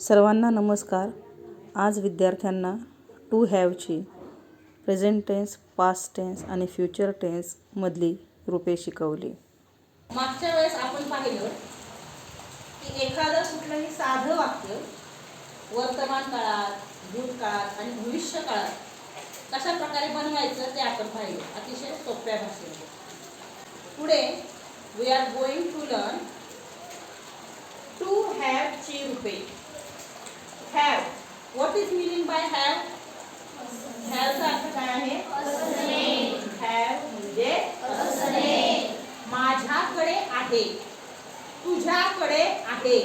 सर्वांना नमस्कार. आज विद्यार्थ्यांना टू हॅवची प्रेझेंट टेन्स पास्ट टेन्स आणि फ्युचर टेन्समधली रूपे शिकवली. मागच्या वेळेस आपण पाहिलं की एखादं कुठलंही साधं वाक्य वर्तमान काळात भूतकाळात आणि भविष्य काळात कशा प्रकारे बनवायचं ते आपण पाहिलं. अतिशय सोप्या भाषेमध्ये. पुढे we are going to learn to have ची रूपे. Have what is meaning by have हॅवचा अर्थ काय आहे? हॅव म्हणजे माझ्याकडे आहे. तुझ्याकडे आहे.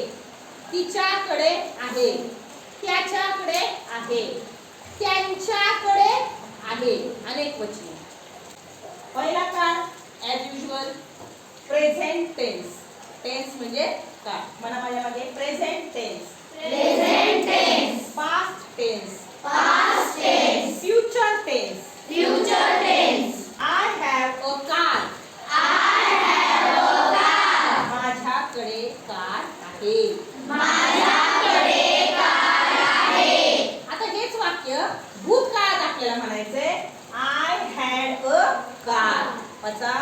तिच्याकडे आहे. त्याच्याकडे आहे. त्यांच्याकडे आहे. अनेक वचने. पहिला काळ as usual present tense tense म्हणजे काय? म्हणा माझ्या मागे present tense Present tense, past tense past tense, future tense future tense. I have a car I have a car. माझ्याकडे कार आहे. माझ्याकडे कार आहे. आता हेच वाक्य भूतकाळात आपल्याला म्हणायचंय. आय हॅड अ कार वाचा.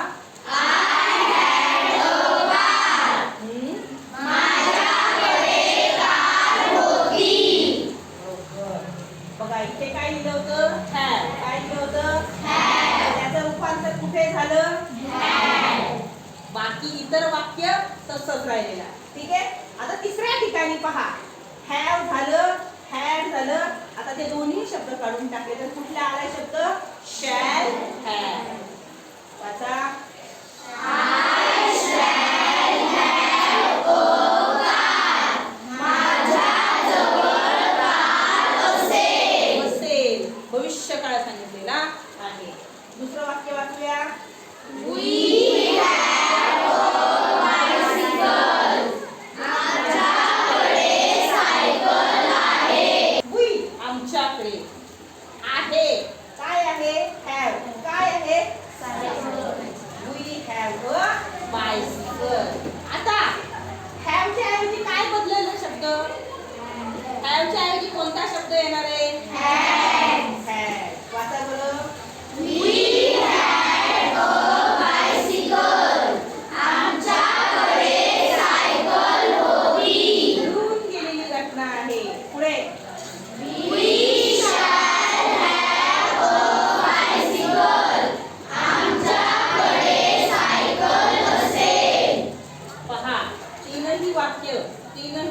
तसंच राहिलेला ठीक आहे? आता तिसऱ्या ठिकाणी पहा. हॅव झालं हॅड झालं. आता ते दोन्ही शब्द काढून टाकले. तर कुठला आलाय शब्द? शॅल हॅव वाचा. भविष्य काळ सांगितलेला आहे. दुसरं वाक्य वाचूया. आहे काय आहे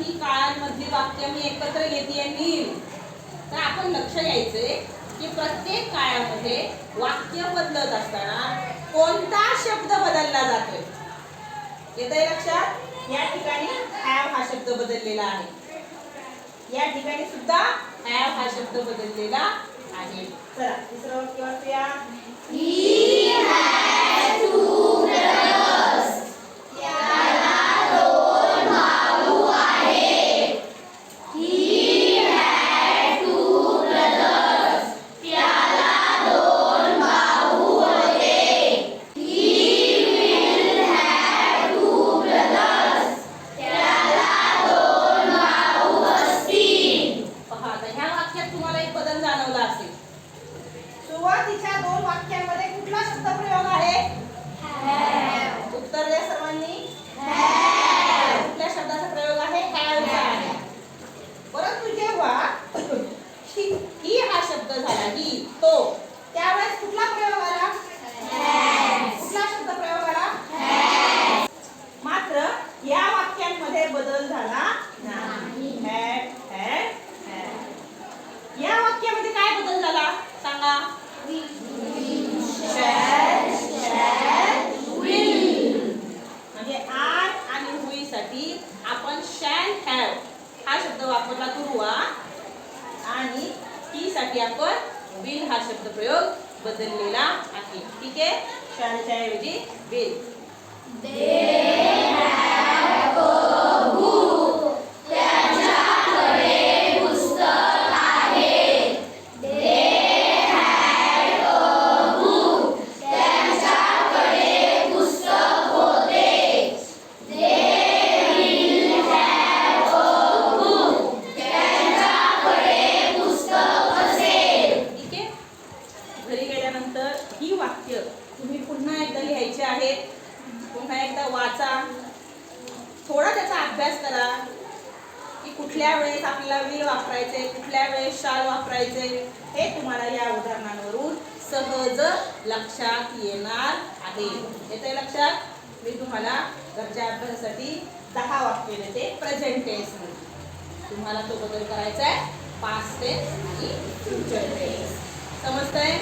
तीनही काळांमधली वाक्य मी एकत्र घेते नील. तर आपण लक्ष घ्यायचंय की प्रत्येक काळामध्ये वाक्य बदलत असताना कोणता शब्द बदलला जातोय? येतंय लक्षात? या ठिकाणी हॅव हा शब्द बदललेला आहे. या ठिकाणी सुद्धा हॅव हा शब्द बदललेला आहे. चला तिसरं वाक्य वाचूया He had two brothers. त्याला दोन भाऊ आहेत. He had two brothers. त्याला दोन भाऊ होते. He will have two brothers. त्याला दोन भाऊ असतील. पहा आता ह्या वाक्यात तुम्हाला एक बदल जाणवला असेल सुरुवातीच्या दोन वाक्यांमध्ये कुठला शब्द प्रयोग आहे उत्तर द्या सर्वांनी कुठल्या शब्दाचा प्रयोग आहे हॅवचा आहे परंतु जेव्हा ही ही हा शब्द झाला ही तो त्यावेळेस कुठला प्रयोग आला कुठला शब्द प्रयोग आला मात्र या वाक्यांमध्ये बदल झाला नाही हॅड हॅड हॅड या वाक्यामध्ये काय बदल झाला सांगा शॅल शॅल विल म्हणजे आय आणि हुई साठी आपण शॅल हॅव हा शब्द वापरला तुरुवा आणि ही साठी आपण बिल हा शब्द प्रयोग बदललेला आहे. ठीक आहे? शाळेच्या ऐवजी बिल ही वाक्य तुम्ही पुन्हा एकदा लिहायचे आहेत. पुन्हा एकदा वाचा. थोडा त्याचा अभ्यास करा. की कुठल्या वेळेस आपल्याला विल वापरायचे कुठल्या वेळेस शाल वापरायचे हे तुम्हाला या उदाहरणांवरून सहज लक्षात येणार आहे. येते लक्षात? मी तुम्हाला घरच्या अभ्यासासाठी दहा वाक्य देते. प्रेझेंट टेन्समध्ये तुम्हाला तो बदल करायचा आहे. पास्ट टेन्स आणि फ्युचर टेन्स समजतंय?